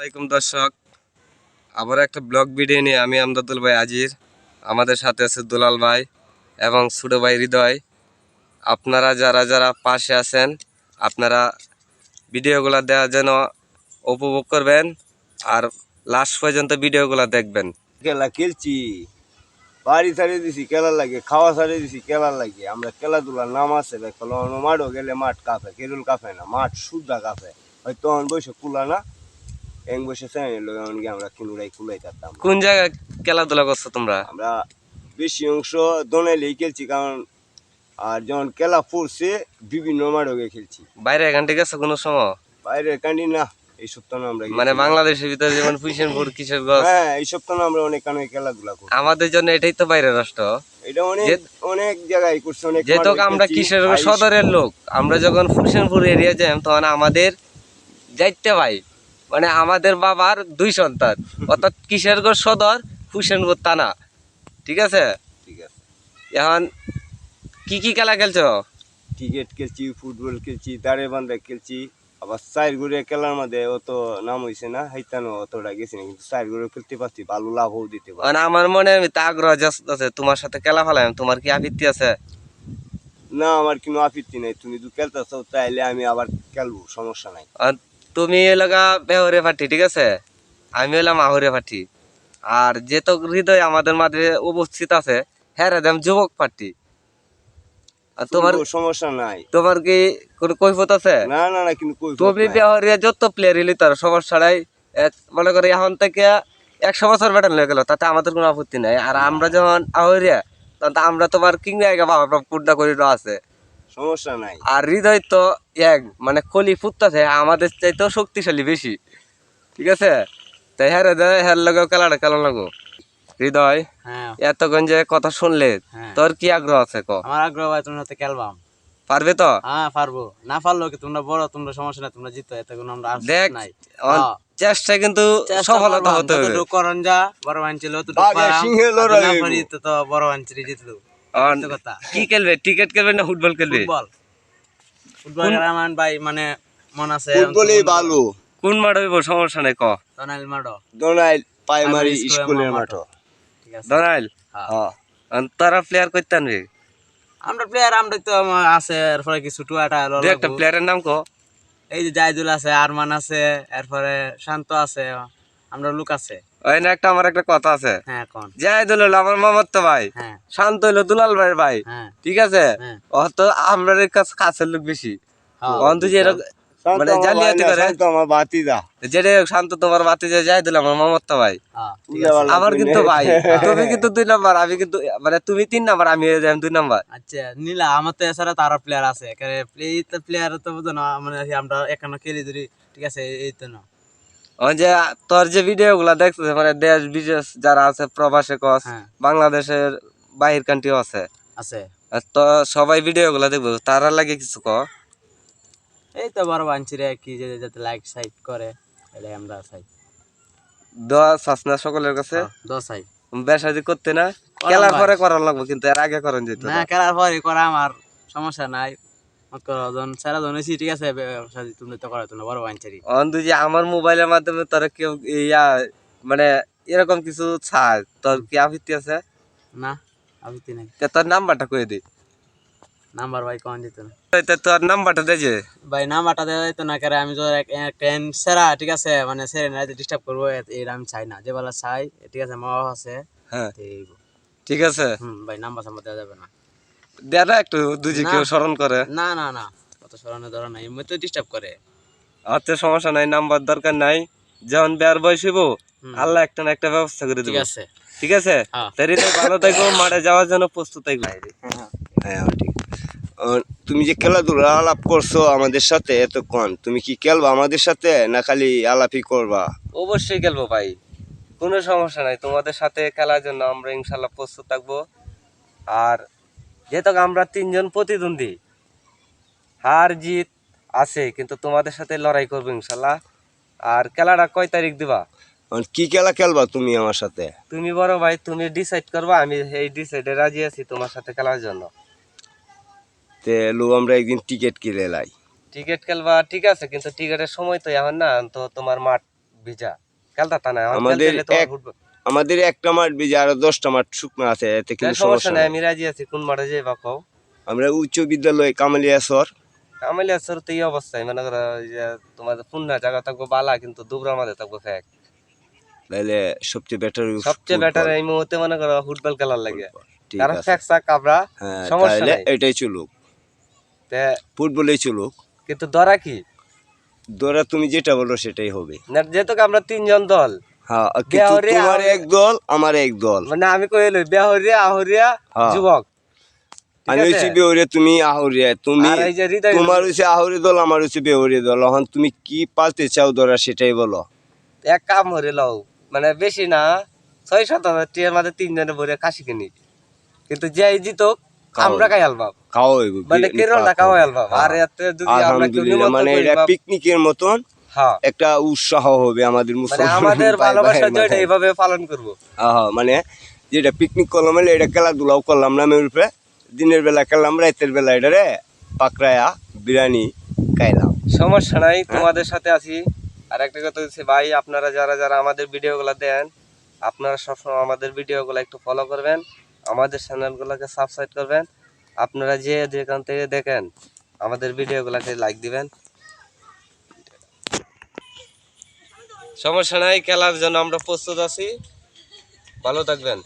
আসসালামাইকুম দর্শক। আবার একটা ব্লগ ভিডিও নিয়ে আমি আমদাদুল ভাই আজির। আমাদের সাথে আছে দুলাল ভাই এবং ছোটো ভাই হৃদয়। আপনারা যারা যারা পাশে আছেন, আপনারা ভিডিওগুলো দেওয়ার যেন উপভোগ করবেন আর লাস্ট পর্যন্ত ভিডিওগুলো দেখবেন। খেলা খেলছি, বাড়ি ছাড়িয়ে দিছি খেলার লাগে, খাওয়া ছাড়িয়ে দিছি খেলার লাগে। আমরা খেলাধুলার নাম আছে মাঠও গেলে মাঠ কাঁপে, কেরুল কাঁপে না, মাঠ শুদ্ধা কাঁপে। হয়তো বসে কুলা না এং বসে এমন কি আমরা কিনুরাই কুলাই থাকতাম কোন জায়গায় খেলাধুলা করছ তোমরা আমরা বেশি অংশ দোনাইলেই খেলছি কারণ আর যখন খেলা পড়ছে বিভিন্ন গিয়ে খেলছি বাইরে থেকে গেছো কোনো সময় বাইরের কান্ডি না এই সপ্তাহ আমরা মানে বাংলাদেশের ভিতরে যেমন পুইশনপুর কিশোরগঞ্জ হ্যাঁ এই সপ্তাহ আমরা অনেক খেলাধুলা করি আমাদের জন্য এটাই তো বাইরের রাষ্ট্র এটা অনেক অনেক জায়গায় করছে অনেক যেহেতু আমরা। কিশোরগঞ্জ সদরের লোক আমরা যখন ফুলশনপুর এরিয়া যাই তখন আমাদের যাইতে ভাই মানে আমাদের বাবার দুই সন্তান। অর্থাৎ কিশোরগঞ্জ সদর ফুলশনপুর থানা ঠিক আছে? ঠিক আছে। এখন কি কি খেলা খেলছো? ক্রিকেট খেলছি ফুটবল খেলছি দাঁড়ে বান্ধা খেলছি। আবার চার ঘুরে খেলার মধ্যে অত নাম হয়েছে না হাইতানো অতটা গেছি না কিন্তু চার ঘুরে খেলতে পারছি ভালো লাভও দিতে পারি মানে আমার মনে তা আগ্রহ আছে তোমার সাথে খেলা ফেলাম তোমার কি আপত্তি আছে? না আমার কোনো আপত্তি নাই তুমি যদি খেলতেছ তাইলে আমি আবার খেলব সমস্যা নাই। আর তুমি এলাকা বেহরে পাঠি ঠিক আছে? আমি হলাম আহরে পাঠি আর যে তো হৃদয় আমাদের মাঝে উপস্থিত আছে হ্যাঁ যুবক পার্টি আর তোমার সমস্যা নাই। তোমার কি কোনো কৈফত আছে? না না না কিন্তু তুমি বিহারিয়া যত প্লেয়ার এলি তার ছাড়াই এক মনে করি এখন থেকে একশো বছর বেটান হয়ে গেল তাতে আমাদের কোনো আপত্তি নাই। আর আমরা যখন আহরিয়া তখন আমরা তোমার কিংবা আগে বাবা আছে। সমস্যা নাই। আর হৃদয় তো এক মানে কলি ফুটতেছে আমাদের চাইতেও শক্তিশালী বেশি। ঠিক আছে? তাই হ্যাঁ রে হ্যার লগেও খেলাটা খেলা লাগো হৃদয় হ্যাঁ। এতক্ষণ যে কথা শুনলে হ্যাঁ। তোর কি আগ্রহ আছে ক? আমার আগ্রহ ভাই তোমরা তো খেলবাম। পারবে তো? হ্যাঁ পারব। না পারল কি তোমরা বড় তোমরা সমস্যা নাই তোমরা জিতো এতক্ষণ আমরা দেখ নাই। হ্যাঁ। চেষ্টায় কিন্তু সফলতা হতে হবে। যা বড় আনছিল লড়াই তো তো বড় আনছিলি জিতলো। কি খেলবে? ক্রিকেট খেলবে না ফুটবল খেলবে? ফুটবল। ফুটবল খেলা আমার ভাই মানে মন আছে ফুটবলই ভালো। কোন মাঠ হইব? সমস্যা নাই ক? মাঠো। দোনাইল প্রাইমারি স্কুলের মাঠ। হ্যাঁ। হ্যাঁ। তারা প্লেয়ার করতে আনবে? আমরা প্লেয়ার আমরা তো আছে এরপরে কিছু টুয়াটা একটা প্লেয়ারের নাম ক? এই যে জাইদুল আছে আরমান আছে এরপরে শান্ত আছে আমরা লোক আছে। ওই না একটা আমার একটা কথা আছে। হ্যাঁ ভাই। হ্যাঁ। শান্ত হইল দুলাল ভাইয়ের ভাই। হ্যাঁ। ঠিক আছে? ও তো আমরা কাছে কাছের লোক বেশি। অন্ত যে মানে জালিয়াতি করে। আমার যেটা শান্ত তোমার ভাই। কিন্তু ভাই। তুমি কিন্তু দুই নাম্বার আমি কিন্তু মানে তুমি তিন নাম্বার আমি দুই নাম্বার। আচ্ছা নীলা আমার তো এছাড়া তারা প্লেয়ার আছে। প্লেয়ার তো বুঝো না মানে আমরা এখানে খেলি ধরি ঠিক আছে এই তো না। ওই যে তোর যে ভিডিও গুলা দেখছিস মানে দেশ বিদেশ যারা আছে প্রবাসে কস হ্যাঁ। বাংলাদেশের বাহির কান্ট্রিও আছে। আছে। তো সবাই ভিডিও গুলা দেখব তারা লাগে কিছু ক? এই তো বড় বাঞ্চি রে কি যে যাতে লাইক সাইড করে এটাই আমরা চাই। দোয়া শাসনা সকলের কাছে? দশ সাইড বেসাদি করতে না? খেলার পরে করার লাগবো কিন্তু এর আগে করেন যেত না। খেলার পরে করা আমার সমস্যা নাই। করো ঠিক আছে তুমি তো করো বড় যে আমার মোবাইলের মাধ্যমে তোরা কেউ ইয়া মানে এরকম কিছু ছাড় তোর কি আপত্তি আছে? না আমি নাই। তোর নাম্বারটা কয়ে দে? নাম্বার ভাই কখন দিত? না তোর নাম্বারটা দে যে। ভাই নাম্বারটা দেওয়া যেত না কারণ আমি তো ট্রেন সেরা ঠিক আছে মানে সেরে না ডিস্টার্ব করব এটা আমি চাই না। যে বেলা চাই ঠিক আছে মা আছে হ্যাঁ। ঠিক আছে। হুম ভাই নাম্বার সাম্বার দেওয়া যাবে না। দে না একটু দুজি কেউ স্মরণ করে। না না না কত স্মরণে ধরা নাই এমনি তো ডিস্টার্ব করে। আচ্ছা সমস্যা নাই নাম্বার দরকার নাই। যখন বেয়ার বয়স হইব আল্লাহ একটা না একটা ব্যবস্থা করে ঠিক আছে। ঠিক আছে? হ্যাঁ। তাই ভালো থাকব মাঠে যাওয়ার জন্য প্রস্তুত থাকব হ্যাঁ ঠিক। তুমি যে খেলাধুলা আলাপ করছ আমাদের সাথে এতক্ষণ তুমি কি খেলবা আমাদের সাথে না খালি আলাপই করবা? অবশ্যই খেলব ভাই। কোনো সমস্যা নাই তোমাদের সাথে খেলার জন্য আমরা ইনশাল্লাহ প্রস্তুত থাকব। আর যেহেতু আমরা তিনজন প্রতিদ্বন্দ্বী হার জিত আছে কিন্তু তোমাদের সাথে লড়াই করব ইনশাল্লাহ। আর খেলাটা কয় তারিখ দিবা? কি খেলা খেলবা তুমি আমার সাথে? তুমি বড় ভাই তুমি ডিসাইড করবা আমি এই ডিসাইডে রাজি আছি তোমার সাথে খেলার জন্য। তে লো আমরা একদিন টিকিট কিনে লাই। টিকিট খেলবা ঠিক আছে কিন্তু টিকিটের সময় তো এখন না তো তোমার মাঠ ভিজা। খেলতা টানা আমাদের এক- আমাদের একটা মাঠ বীজ আরও দশটা মাঠ শুকনো আছে এতে কিন্তু সমস্যা নাই আমি রাজি আছি কোন মাঠে যাই বা কও। আমরা উচ্চ বিদ্যালয় কামালিয়াসর কামালি আসর তো এই অবস্থায় মনে করো যে তোমাদের পুন্না জায়গা থাকব বালা কিন্তু দুবরা মাঝে থাকব ফ্যাক তাহলে সবচেয়ে বেটার সবচেয়ে বেটার এই মুহূর্তে মনে করো ফুটবল খেলার লাগে। কারণ ফ্যাক চাক কাবরা সমস্যা নাই। এটাই চলুক। তে ফুটবলেই চলুক। কিন্তু দরা কি? দোরা তুমি যেটা বলো সেটাই হবে। না যেহেতু আমরা তিনজন দল হ্যাঁ কিন্তু বেহরে তোমার এক দল আমার এক দল। মানে আমি কইলো বেহরিয়া আহরিয়া হ্যাঁ। যুবক। ঠিক আমি আছে? বেহরিয়া তুমি আহরিয়া। তুমি আর এই যে হৃদয় তোমার হচ্ছে আহরি দল আমার হচ্ছে বেহরিয়া দল। এখন তুমি কি পালতে চাও দোরা সেটাই বলো। এক কাম হরে লও মানে বেশি না ছয় সাত হাজার টিয়ার মাঝে তিনজনে ভরে খাসি কিনি। কিন্তু যে জিত খাওয়াই। আমরা খাই আলবাম খাওয়া হইব মানে কেরল না খাওয়াই আলবাম আর এতে যদি আমরা কেউ আলহামদুলিল্লাহ নিমন্ত্রণ মানে করি এটা বা- পিকনিকের মতন। একটা উৎসাহ হবে আমাদের মানে আমাদের ভালোবাসা ভাইয়ের এইভাবে পালন করব। মানে যেটা পিকনিক করলাম মানে এটা খেলাধুলাও করলাম না মেয়ের উপরে। দিনের বেলা খেললাম রাতের বেলা এটা রে পাকড়ায়া বিরিয়ানি খাইলাম। সমস্যা নাই তোমাদের সাথে আছি। আর একটা কথা হচ্ছে ভাই আপনারা যারা যারা আমাদের ভিডিওগুলো দেন আপনারা সবসময় আমাদের ভিডিওগুলো একটু ফলো করবেন আমাদের চ্যানেলগুলোকে সাবস্ক্রাইব করবেন। আপনারা যে যেখান থেকে দেখেন আমাদের ভিডিওগুলোকে লাইক দিবেন। সমস্যা নাই খেলার জন্য আমরা প্রস্তুত আছি। ভালো থাকবেন।